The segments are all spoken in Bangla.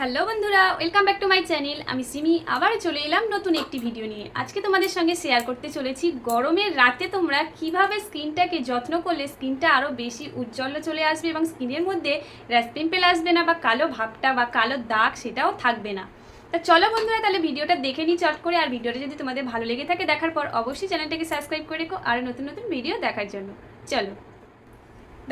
হ্যালো বন্ধুরা, welcome back to my channel. আমি সিমি, আবার চলে এলাম নতুন একটি ভিডিও নিয়ে। আজকে তোমাদের সঙ্গে শেয়ার করতে চলেছি, গরমের রাতে তোমরা কীভাবে স্কিনটাকে যত্ন করলে স্কিনটা আরও বেশি উজ্জ্বল চলে আসবে এবং স্কিনের মধ্যে র্যাশ পিম্পল আসবে না বা কালো ভাবটা বা কালো দাগ সেটাও থাকবে না। তা চলো বন্ধুরা, তাহলে ভিডিওটা দেখে নিই চট করে, আর ভিডিওটা যদি তোমাদের ভালো লেগে থাকে দেখার পর অবশ্যই চ্যানেলটাকে সাবস্ক্রাইব করে রেখো, আর নতুন নতুন ভিডিও দেখার জন্য। চলো।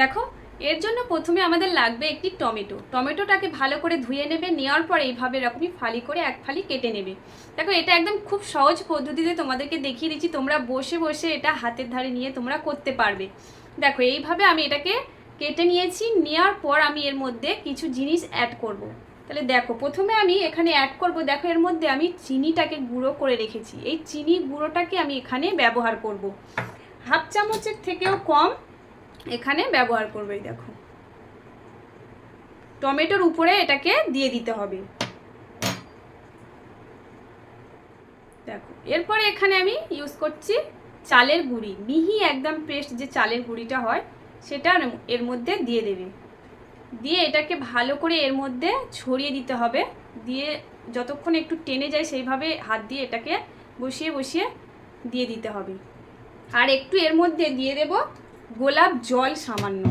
দেখো এর জন্য প্রথমে আমাদের লাগবে একটি টমেটো টমেটোটাকে ভালো করে ধুয়ে নেবে, নেওয়ার পর এইভাবে এরকমই ফালি করে এক ফালি কেটে নেবে দেখো, এটা একদম খুব সহজ পদ্ধতিতে তোমাদেরকে দেখিয়ে দিচ্ছি, তোমরা বসে বসে এটা হাতের ধারে নিয়ে তোমরা করতে পারবে দেখো, এইভাবে আমি এটাকে কেটে নিয়েছি, নেওয়ার পর আমি এর মধ্যে কিছু জিনিস অ্যাড করব। তাহলে দেখো, প্রথমে আমি এখানে অ্যাড করব, দেখো, এর মধ্যে আমি চিনিটাকে গুঁড়ো করে রেখেছি এই চিনি গুঁড়োটাকে আমি এখানে ব্যবহার করব। হাফ চামচের থেকেও কম এখানে ব্যবহার করবে, এই দেখো। টমেটোর উপরে এটাকে দিয়ে দিতে হবে। দেখো, এরপরে এখানে আমি ইউজ করছি চালের গুঁড়ি। মিহি একদম পেস্ট যে চালের গুঁড়িটা হয়, সেটা এর মধ্যে দিয়ে দেবে। দিয়ে এটাকে ভালো করে এর মধ্যে ছড়িয়ে দিতে হবে। দিয়ে যতক্ষণ একটু টেনে যায়, সেইভাবে হাত দিয়ে এটাকে বসিয়ে বসিয়ে দিয়ে দিতে হবে। আর একটু এর মধ্যে দিয়ে দেব গোলাপ জল সামান্য।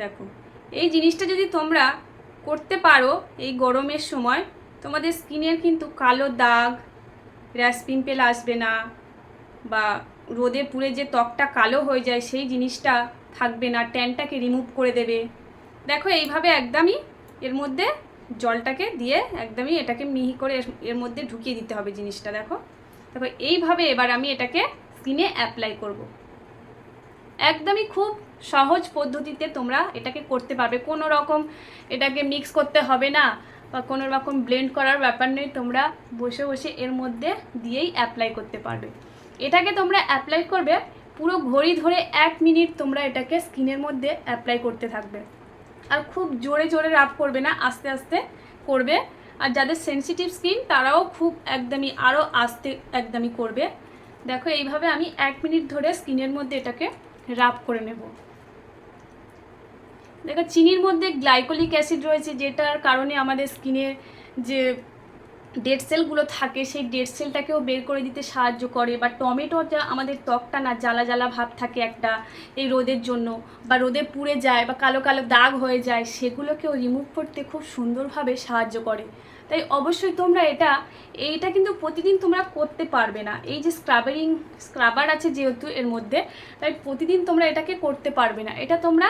দেখো, এই জিনিসটা যদি তোমরা করতে পারো এই গরমের সময়, তোমাদের স্কিনের কিন্তু কালো দাগ র্যাশ পিম্পেল আসবে না বা রোদে পুড়ে যে ত্বকটা কালো হয়ে যায় সেই জিনিসটা থাকবে না, ট্যানটাকে রিমুভ করে দেবে। দেখো, এইভাবে একদমই এর মধ্যে জলটাকে দিয়ে একদমই এটাকে মিহি করে এর- মধ্যে ঢুকিয়ে দিতে হবে জিনিসটা, দেখো। দেখো এইভাবে এবার আমি এটাকে স্কিনে অ্যাপ্লাই করব। একদমই খুব সহজ পদ্ধতিতে তোমরা এটাকে করতে পারবে। কোনো রকম এটাকে মিক্স করতে হবে না বা কোনো রকম ব্লেন্ড করার ব্যাপার নেই, তোমরা বসে বসে এর মধ্যে দিয়েই অ্যাপ্লাই করতে পারবে। এটাকে তোমরা অ্যাপ্লাই করবে পুরো ঘড়ি ধরে এক মিনিট তোমরা এটাকে স্কিনের মধ্যে অ্যাপ্লাই করতে থাকবে। আর খুব জোরে জোরে রাব করবে না, আস্তে আস্তে করবে। আর যাদের সেন্সিটিভ স্কিন তারাও খুব একদমই আরও আস্তে একদমই করবে। দেখো, এইভাবে আমি এক মিনিট ধরে স্কিনের মধ্যে এটাকে রাব করে নেব। দেখো, চিনির মধ্যে গ্লাইকোলিক অ্যাসিড রয়েছে, যেটার কারণে আমাদের স্কিনের যে ডেড সেলগুলো থাকে, সেই ডেড সেলটাকেও বের করে দিতে সাহায্য করে। বা টমেটোটা আমাদের ত্বকটা না, জ্বালা জ্বালা ভাব থাকে একটা এই রোদের জন্য। বা রোদে পুড়ে যায় বা কালো কালো দাগ হয়ে যায়, সেগুলোকেও রিমুভ করতে খুব সুন্দরভাবে সাহায্য করে। তাই অবশ্যই তোমরা এটা, এইটা কিন্তু প্রতিদিন তোমরা করতে পারবে না। এই যে স্ক্রাবারিং স্ক্রাবার আছে যেহেতু এর মধ্যে, তাই প্রতিদিন তোমরা এটাকে করতে পারবে না। এটা তোমরা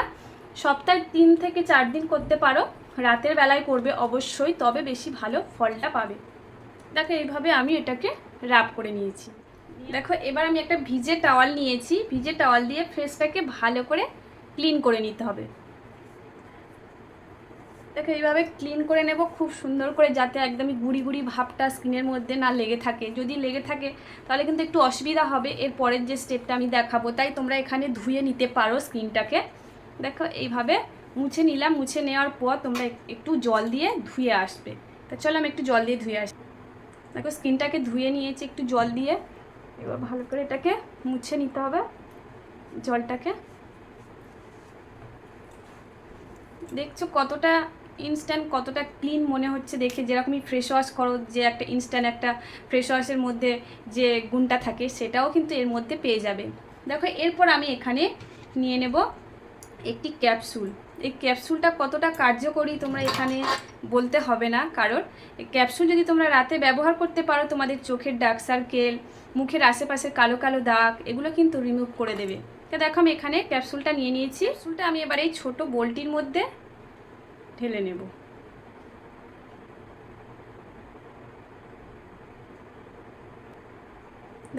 সপ্তাহে তিন থেকে চার দিন করতে পারো। রাতের বেলায় করবে অবশ্যই, তবে বেশি ভালো ফলটা পাবে। দেখো, এইভাবে আমি এটাকে র্যাপ করে নিয়েছি। দেখো, এবার আমি একটা ভিজে টাওয়াল নিয়েছি। ভিজে টাওয়াল দিয়ে ফেসটাকে ভালো করে ক্লিন করে নিতে হবে। দেখো, এইভাবে ক্লিন করে নেব খুব সুন্দর করে, যাতে একদমই গুড়ি গুড়ি ভাবটা স্কিনের মধ্যে না লেগে থাকে। যদি লেগে থাকে, তাহলে কিন্তু একটু অসুবিধা হবে। এর পরের যে স্টেপটা আমি দেখাবো, তাই তোমরা এখানে ধুয়ে নিতে পারো স্কিনটাকে দেখো, এইভাবে মুছে নিলাম। মুছে নেওয়ার পর তোমরা একটু জল দিয়ে ধুয়ে আসবে। তা চলো, আমি একটু জল দিয়ে ধুয়ে আসি। দেখো, স্কিনটাকে ধুয়ে নিয়েছি একটু জল দিয়ে। এবার ভালো করে এটাকে মুছে নিতে হবে, জলটাকে। দেখছ কতটা ইনস্ট্যান্ট কতটা ক্লিন মনে হচ্ছে দেখে, যেরকমই ফ্রেশ ওয়াশ করো, যে একটা ইনস্ট্যান্ট একটা ফ্রেশ ওয়াশের মধ্যে যে গুণটা থাকে, সেটাও কিন্তু এর মধ্যে পেয়ে যাবে। দেখো, এরপর আমি এখানে নিয়ে নেব একটি ক্যাপসুল। এই ক্যাপসুলটা কতটা কার্যকরী তোমরা এখানে বলতে হবে না, কারণ ক্যাপসুল যদি তোমরা রাতে ব্যবহার করতে পারো, তোমাদের চোখের ডার্ক সার্কেল মুখের আশেপাশে কালো কালো দাগ, এগুলো কিন্তু রিমুভ করে দেবে। তো দেখো আমি এখানে ক্যাপসুলটা নিয়ে নিয়েছি। ক্যাপসুলটা আমি এবার এই ছোট বোলটির মধ্যে ঢেলে নেব।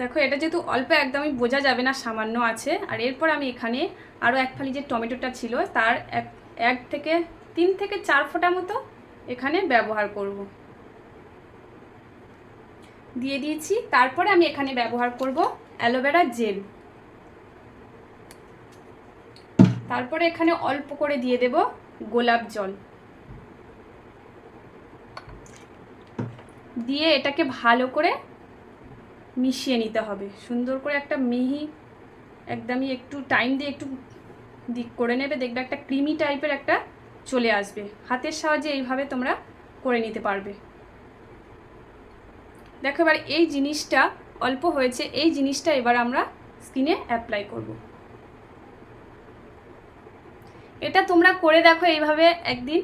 দেখো, এটা যেহেতু অল্প, একদমই বোঝা যাবে না, সামান্য আছে। আর এরপর আমি এখানে আরও এক ফালি যে টমেটোটা ছিল, তার এক এক থেকে তিন থেকে চার ফোঁটা মতো এখানে ব্যবহার করব। দিয়ে দিয়েছি। তারপরে আমি এখানে ব্যবহার করব অ্যালোভেরা জেল। তারপরে এখানে অল্প করে দিয়ে দেব গোলাপ জল। দিয়ে এটাকে ভালো করে মিশিয়ে নিতে হবে। সুন্দর করে একটা মিহি, একদমই একটু টাইম দিয়ে একটু দিক করে নেবে, দেখবে একটা ক্রিমি টাইপের একটা চলে আসবে। হাতের সাহায্যে এইভাবে তোমরা করে নিতে পারবে। দেখো এবার এই জিনিসটা অল্প হয়েছে, এই জিনিসটা এবার আমরা স্কিনে অ্যাপ্লাই করব। এটা তোমরা করে দেখো এইভাবে একদিন।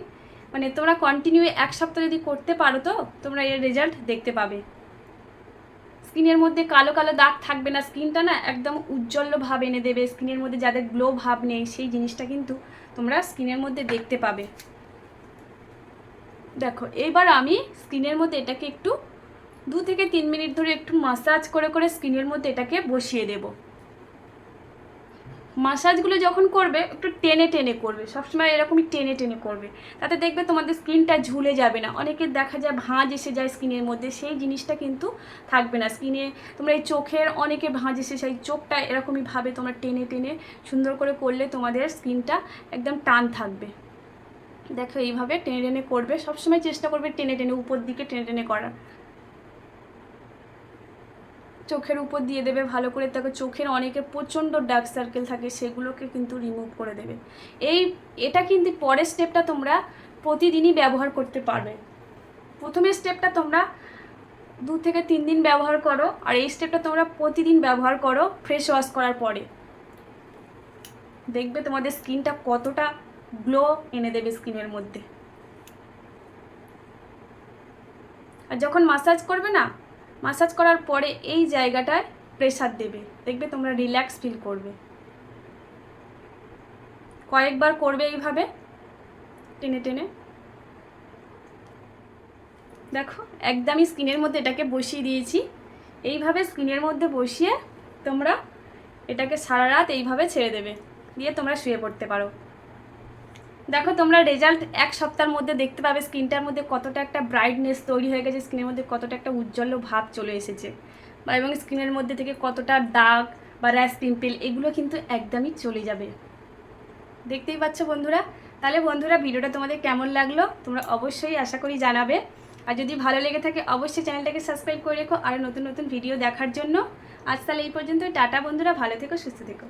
মানে তোমরা কন্টিনিউ এক সপ্তাহ যদি করতে পারো তো, তোমরা এর রেজাল্ট দেখতে পাবে। স্কিনের মধ্যে কালো কালো দাগ থাকবে না, স্কিনটা না একদম উজ্জ্বল ভাব এনে দেবে, স্কিনের মধ্যে যাদের গ্লো ভাব নেই, সেই জিনিসটা কিন্তু তোমরা স্কিনের মধ্যে দেখতে পাবে। দেখো, এবার আমি স্কিনের মধ্যে এটাকে একটু দু থেকে তিন মিনিট ধরে একটু মাসাজ করে করে স্কিনের মধ্যে এটাকে বসিয়ে দেব। মাসাজগুলো যখন করবে, একটু টেনে টেনে করবে। সবসময় এরকমই টেনে টেনে করবে। তাতে দেখবে তোমাদের স্কিনটা ঝুলে যাবে না। অনেকের দেখা যায় ভাঁজ এসে যায় স্কিনের মধ্যে, সেই জিনিসটা কিন্তু থাকবে না। স্কিনে তোমরা এই চোখের অনেকে ভাঁজ এসে সেই চোখটা এরকমই ভাবে তোমরা টেনে টেনে সুন্দর করে করলে তোমাদের স্কিনটা একদম টান থাকবে। দেখো এইভাবে টেনে টেনে করবে। সবসময় চেষ্টা করবে টেনে টেনে, উপর দিকে টেনে টেনে করার। চোখের উপর দিয়ে দেবে, ভালো করে তাকে চোখের অনেকের প্রচণ্ড ডার্ক সার্কেল থাকে, সেগুলোকে কিন্তু রিমুভ করে দেবে। এই, এটা কিন্তু পরের স্টেপটা তোমরা প্রতিদিনই ব্যবহার করতে পারবে। প্রথমের স্টেপটা তোমরা দু থেকে তিন দিন ব্যবহার করো, আর এই স্টেপটা তোমরা প্রতিদিন ব্যবহার করো ফ্রেশ ওয়াশ করার পরে। দেখবে তোমাদের স্কিনটা কতটা গ্লো এনে দেবে স্কিনের মধ্যে। আর যখন মাসাজ করবে না মাসাজ করার পরে এই জায়গাটায় প্রেসার দেবে। দেখবে তোমরা রিল্যাক্স ফিল করবে। কয়েকবার করবে এইভাবে, টেনে টেনে। দেখো, একদমই স্কিনের মধ্যে এটাকে বসিয়ে দিয়েছি। এইভাবে স্কিনের মধ্যে বসিয়ে তোমরা এটাকে সারা রাত এইভাবে ছেড়ে দেবে। দিয়ে তোমরা শুয়ে পড়তে পারো। দেখো, তোমরা রেজাল্ট এক সপ্তাহের মধ্যে দেখতে পাবে স্কিনটার মধ্যে কতটা একটা ব্রাইটনেস তৈরি হয়ে গেছে স্কিনের মধ্যে কতটা একটা উজ্জ্বল ভাব চলে এসেছে। বা এবং স্কিনের মধ্যে থেকে কতটা দাগ বা র্যাশ পিম্পল এগুলো কিন্তু একদমই চলে যাবে। দেখতেই পাচ্ছ বন্ধুরা? তাহলে বন্ধুরা, ভিডিওটা তোমাদের কেমন লাগল? তোমরা অবশ্যই আশা করি জানাবে। আর যদি ভালো লেগে থাকে, অবশ্যই চ্যানেলটাকে সাবস্ক্রাইব করে রেখো আর নতুন নতুন ভিডিও দেখার জন্য। আজ তাহলে এই পর্যন্ত টাটা বন্ধুরা, ভালো থেকো, সুস্থ থেকো।